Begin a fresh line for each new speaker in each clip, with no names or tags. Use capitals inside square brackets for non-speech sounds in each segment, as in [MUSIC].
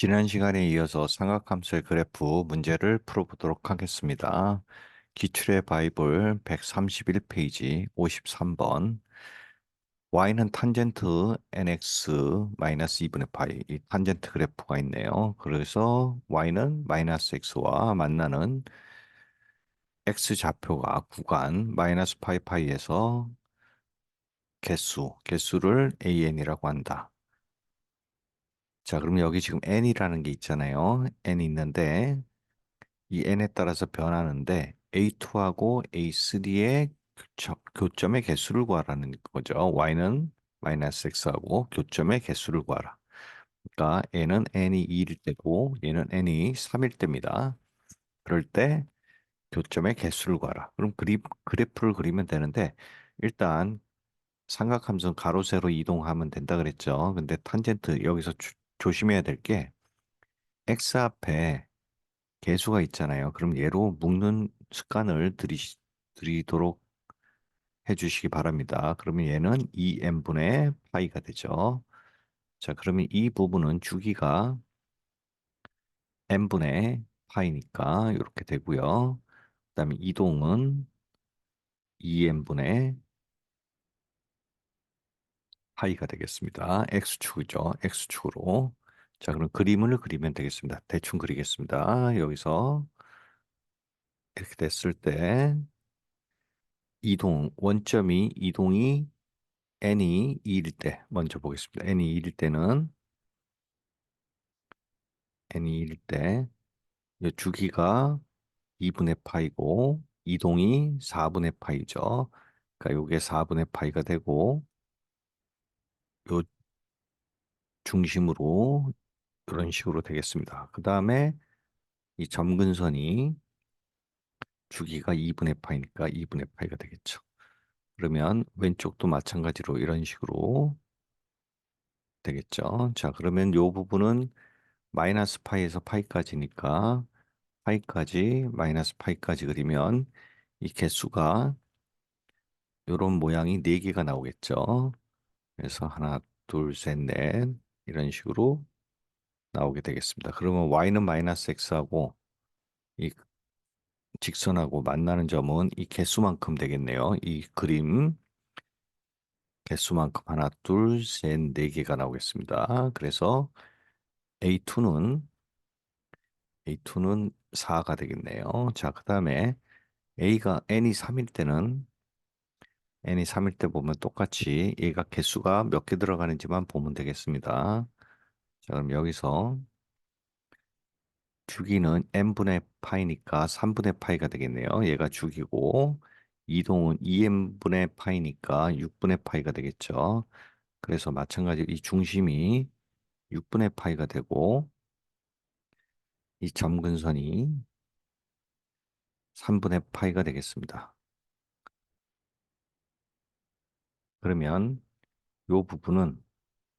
지난 시간에 이어서 삼각함수의 그래프 문제를 풀어보도록 하겠습니다. 기출의 바이블 131페이지 53번 y는 탄젠트 nx-2분의 파이 이 탄젠트 그래프가 있네요. 그래서 y는 마이너스 x와 만나는 x 좌표가 구간 마이너스 파이 파이에서 개수, 개수를 an이라고 한다. 자, 그러면 여기 지금 n이라는 게 있잖아요. n이 있는데 이 n에 따라서 변하는데 a2하고 a3의 교점 의 개수를 구하라는 거죠. y는 마이너스 x하고 교점의 개수를 구하라. 그러니까 n은 n이 2일 때고 얘는 n이 3일 때입니다. 그럴 때 교점의 개수를 구하라. 그럼 그리, 그래프를 그리면 되는데 일단 삼각함수 가로 세로 이동하면 된다 그랬죠. 근데 탄젠트 여기서 주, 조심해야 될 게 x 앞에 개수가 있잖아요. 그럼 얘로 묶는 습관을 들이, 들이 도록 해주시기 바랍니다. 그러면 얘는 2n분의 파이가 되죠. 자, 그러면 이 부분은 주기가 n분의 파이니까 이렇게 되고요. 그 다음에 이동은 2n분의 파이가 되겠습니다. x축이죠. x축으로. 자, 그럼 그림을 그리면 되겠습니다. 대충 그리겠습니다. 여기서 이렇게 됐을 때 이동, 원점이 이동이 n이 2일 때 먼저 보겠습니다. n이 2일 때는 n이 2일 때 주기가 2분의 파이고 이동이 4분의 파이죠. 그러니까 요게 4분의 파이가 되고 요 중심으로 이런 식으로 되겠습니다. 그 다음에 이 점근선이 주기가 2분의 파이니까 2분의 파이가 되겠죠. 그러면 왼쪽도 마찬가지로 이런 식으로 되겠죠. 자, 그러면 요 부분은 마이너스 파이에서 파이까지니까 파이까지 마이너스 파이까지 그리면 이 개수가 이런 모양이 4개가 나오겠죠. 그래서 하나, 둘, 셋, 넷 이런 식으로 나오게 되겠습니다. 그러면 y는 마이너스 x하고 이 직선하고 만나는 점은 이 개수만큼 되겠네요. 이 그림 개수만큼 하나, 둘, 셋, 네 개가 나오겠습니다. 그래서 A2는 A2는 4가 되겠네요. 자, 그 다음에 A가 N이 3일 때는 N이 3일 때 보면 똑같이 얘가 개수가 몇 개 들어가는지만 보면 되겠습니다. 자, 그럼 여기서 주기는 n분의 파이니까 3분의 파이가 되겠네요. 얘가 주기고 이동은 2n분의 파이니까 6분의 파이가 되겠죠. 그래서 마찬가지로 이 중심이 6분의 파이가 되고 이 점근선이 3분의 파이가 되겠습니다. 그러면 이 부분은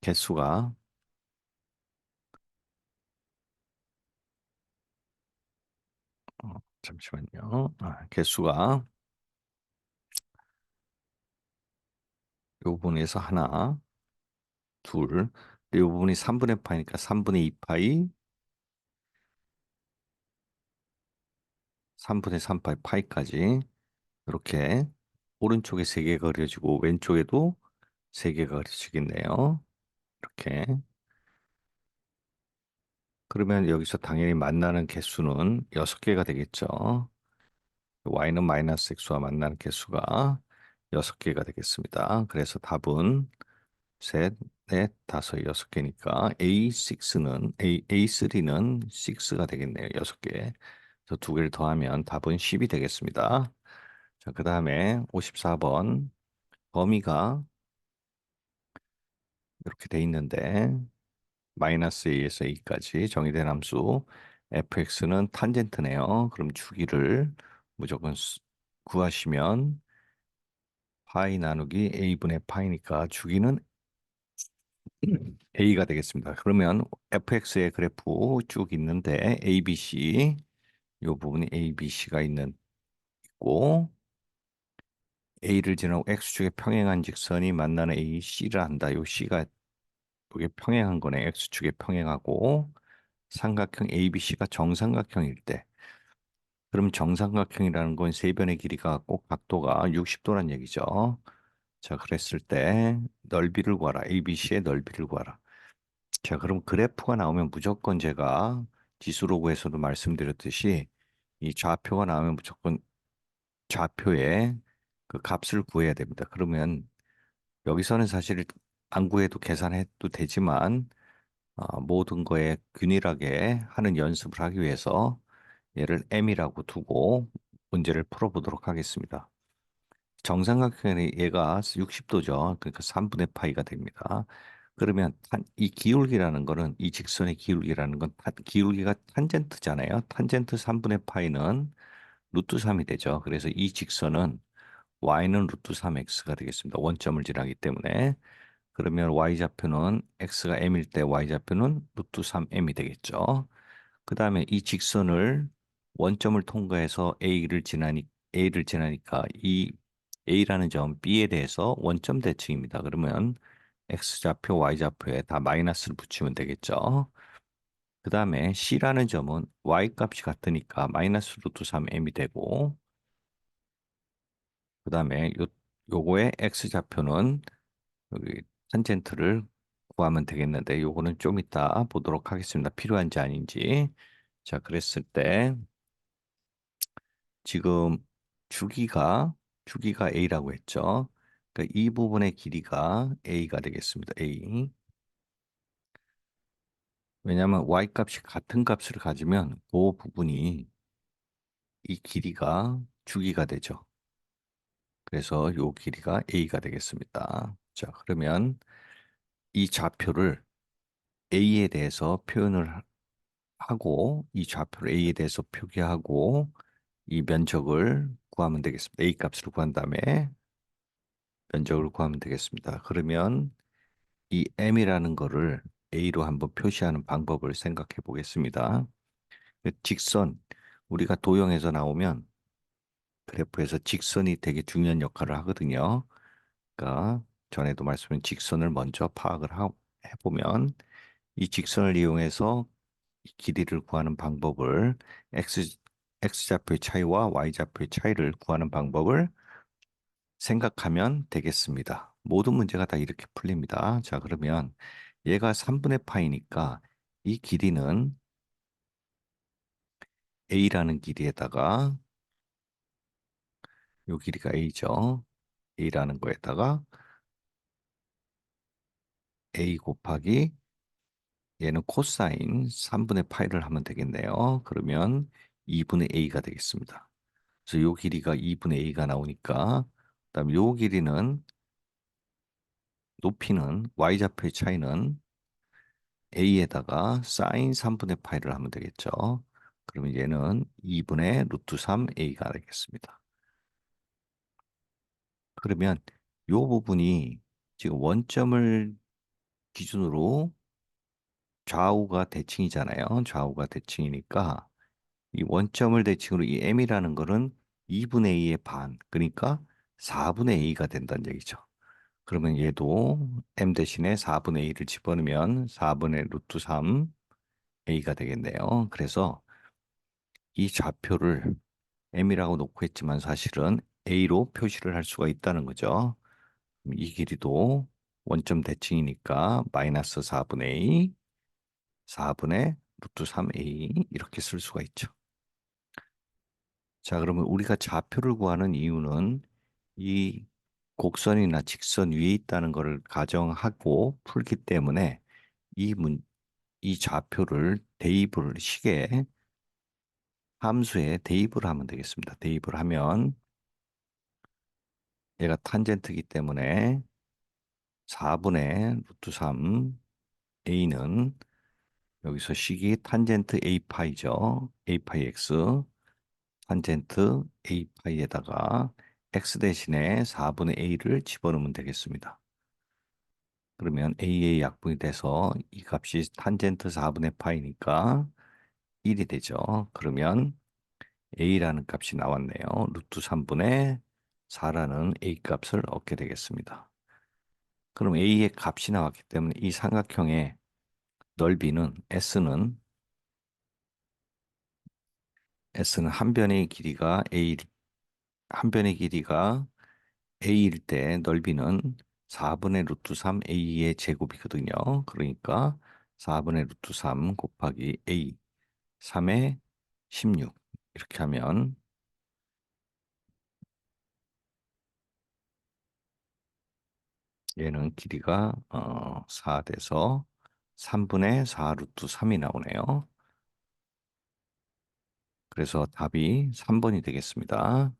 개수가 어, 잠시만요. 아, 개수가 이 부분에서 하나, 둘, 이 부분이 3분의 파이니까 3분의 2파이, 3분의 3파이 파이까지 이렇게 오른쪽에 3개가 그려지고 왼쪽에도 3개가 그려지겠네요. 이렇게. 그러면 여기서 당연히 만나는 개수는 6개가 되겠죠. y는 마이너스 x와 만나는 개수가 6개가 되겠습니다. 그래서 답은 셋, 넷, 다섯, 여섯 개니까 A6는 A, A3는 6가 되겠네요. 6개. 그래서 두 개를 더하면 답은 10이 되겠습니다. 자, 그 다음에 54번 범위가 이렇게 돼 있는데 마이너스 a에서 a까지 정의된 함수 fx는 탄젠트네요. 그럼 주기를 무조건 구하시면 파이 나누기 a분의 파이니까 주기는 [CLEARS THROAT] a가 되겠습니다. 그러면 fx의 그래프 쭉 있는데 abc 이 부분이 abc가 있는 있고 a를 지나고 x축에 평행한 직선이 만나는 ac를 한다. 요 c가 이게 평행한 거네. x축에 평행하고 삼각형 ABC가 정삼각형일 때 그럼 정삼각형이라는 건 세 변의 길이가 꼭 각도가 60도란 얘기죠. 자, 그랬을 때 넓이를 구하라. ABC의 넓이를 구하라. 자, 그럼 그래프가 나오면 무조건 제가 지수로 구해서도 말씀드렸듯이 이 좌표가 나오면 무조건 좌표의 그 값을 구해야 됩니다. 그러면 여기서는 사실 안 구해도 계산해도 되지만 어, 모든 거에 균일하게 하는 연습을 하기 위해서 얘를 m이라고 두고 문제를 풀어보도록 하겠습니다. 정삼각형의 얘가 60도죠. 그러니까 3분의 파이가 됩니다. 그러면 탄- 이 기울기라는 거는 이 직선의 기울기라는 건 탄- 기울기가 탄젠트잖아요. 탄젠트 3분의 파이는 루트 3이 되죠. 그래서 이 직선은 y는 루트 3x가 되겠습니다. 원점을 지나기 때문에 그러면 y좌표는 x가 m일 때 y좌표는 루트 3m이 되겠죠. 그 다음에 이 직선을 원점을 통과해서 a를 지나니 a를 지나니까 이 a라는 점 b에 대해서 원점 대칭입니다. 그러면 x좌표, y좌표에 다 마이너스를 붙이면 되겠죠. 그 다음에 c라는 점은 y 값이 같으니까 마이너스 루트 3m이 되고 그 다음에 요, 요거의 x좌표는 여기 탄젠트를 구하면 되겠는데 요거는 좀 이따 보도록 하겠습니다. 필요한지 아닌지. 자, 그랬을 때 지금 주기가 주기가 a라고 했죠. 그러니까 이 부분의 길이가 a가 되겠습니다. a. 왜냐하면 y 값이 같은 값을 가지면 그 부분이 이 길이가 주기가 되죠. 그래서 요 길이가 a가 되겠습니다. 자, 그러면 이 좌표를 a에 대해서 표현을 하- 하고 이 좌표를 a에 대해서 표기하고 이 면적을 구하면 되겠습니다. a 값을 구한 다음에 면적을 구하면 되겠습니다. 그러면 이 m이라는 거를 a로 한번 표시하는 방법을 생각해 보겠습니다. 그 직선 우리가 도형에서 나오면 그래프에서 직선이 되게 중요한 역할을 하거든요. 그러니까 전에도 말씀드린 직선을 먼저 파악을 하, 해보면 이 직선을 이용해서 이 길이를 구하는 방법을 x x좌표의 차이와 y좌표의 차이를 구하는 방법을 생각하면 되겠습니다. 모든 문제가 다 이렇게 풀립니다. 자, 그러면 얘가 3분의 파이니까 이 길이는 a라는 길이에다가 요 길이가 a죠. a라는 거에다가 a 곱하기 얘는 코사인 3분의 파이를 하면 되겠네요. 그러면 2분의 a가 되겠습니다. 그래서 요 길이가 2분의 a가 나오니까 그다음에 요 길이는 높이는 y좌표의 차이는 a에다가 사인 3분의 파이를 하면 되겠죠. 그러면 얘는 2분의 루트 3a가 되겠습니다. 그러면 요 부분이 지금 원점을 기준으로 좌우가 대칭이잖아요. 좌우가 대칭이니까 이 원점을 대칭으로 이 m이라는 거는 2분의 a의 반, 그러니까 4분의 a가 된다는 얘기죠. 그러면 얘도 m 대신에 4분의 a를 집어넣으면 4분의 루트 3 a가 되겠네요. 그래서 이 좌표를 m이라고 놓고 했지만 사실은 a로 표시를 할 수가 있다는 거죠. 이 길이도 원점 대칭이니까 마이너스 4분의 a, 4분의 루트 3a 이렇게 쓸 수가 있죠. 자, 그러면 우리가 좌표를 구하는 이유는 이 곡선이나 직선 위에 있다는 것을 가정하고 풀기 때문에 이 문, 이 좌표를 대입을 식에 함수에 대입을 하면 되겠습니다. 대입을 하면 얘가 탄젠트이기 때문에 4분의 루트 3 a는 여기서 식이 탄젠트 a 파이죠. a 파이 x 탄젠트 a 파이에다가 x 대신에 4분의 a를 집어넣으면 되겠습니다. 그러면 a의 약분이 돼서 이 값이 탄젠트 4분의 파이니까 1이 되죠. 그러면 a라는 값이 나왔네요. 루트 3분의 4라는 a 값을 얻게 되겠습니다. 그럼 a의 값이 나왔기 때문에 이 삼각형의 넓이는 s는 s는 한 변의 길이가 a 한 변의 길이가 a일 때 넓이는 4분의 루트 3 a의 제곱이거든요. 그러니까 4분의 루트 3 곱하기 a 3의 16 이렇게 하면 얘는 길이가 어, 4 돼서 3분의 4 루트 3이 나오네요. 그래서 답이 3번이 되겠습니다.